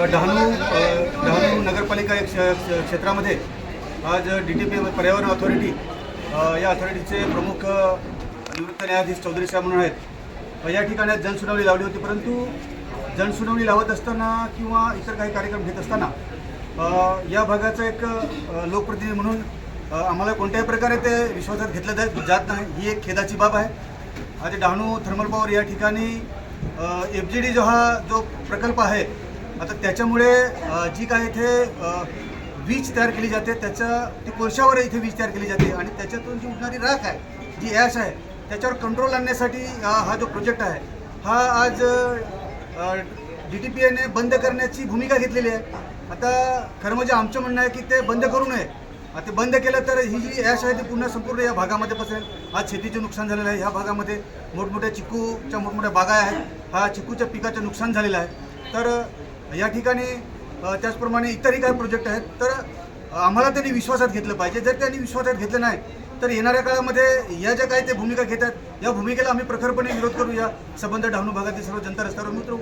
डहाणू डहाणू नगरपालिका एक क्षेत्रामध्ये आज डी टी पी पर्यावरण ऑथॉरिटी या ऑथॉरिटीचे प्रमुख निवृत्त न्यायाधीश चौधरी साहेब म्हणून आहेत. या ठिकाणी जनसुनावणी लावली होती परंतु जनसुनावणी लावत असताना किंवा इतर काही कार्यक्रम घेत असताना या भागाचा एक लोकप्रतिनिधी म्हणून आम्हाला कोणत्याही प्रकारे ते विश्वासात घेतलं जात जात नाही ही एक खेदाची बाब आहे. आज डहाणू थर्मल पॉवर या ठिकाणी एफ जी डी जो हा जो प्रकल्प आहे आता त्याच्यामुळे जी काय इथे वीज तयार केली जाते त्याच्या ती कोळशावर इथे वीज तयार केली जाते आणि त्याच्यातून जी उडणारी राख आहे जी ॲश आहे त्याच्यावर कंट्रोल आणण्यासाठी हा जो प्रोजेक्ट आहे हा आज डी टी पी एने बंद करण्याची भूमिका घेतलेली आहे. आता खरं म्हणजे आमचं म्हणणं आहे की ते बंद करू नये. आता ते बंद केलं तर ही जी ॲश आहे ती पुन्हा संपूर्ण या भागामध्ये पसरेल. आज शेतीचे नुकसान झालेलं आहे. ह्या भागामध्ये मोठमोठ्या चिकूच्या मोठमोठ्या बागा आहेत. हा चिकूच्या पिकाचं नुकसान झालेलं आहे. तर या ठिकाणी त्याचप्रमाणे इतरही काही प्रोजेक्ट आहेत तर आम्हाला त्यांनी विश्वासात घेतलं पाहिजे. जर त्यांनी विश्वासात घेतलं नाही तर येणाऱ्या काळामध्ये या ज्या काही ते भूमिका घेतात या भूमिकेला आम्ही प्रखरपणे विरोध करू या संबंध डहाणू भागातील सर्व जनता रस्त्यावर उतरवू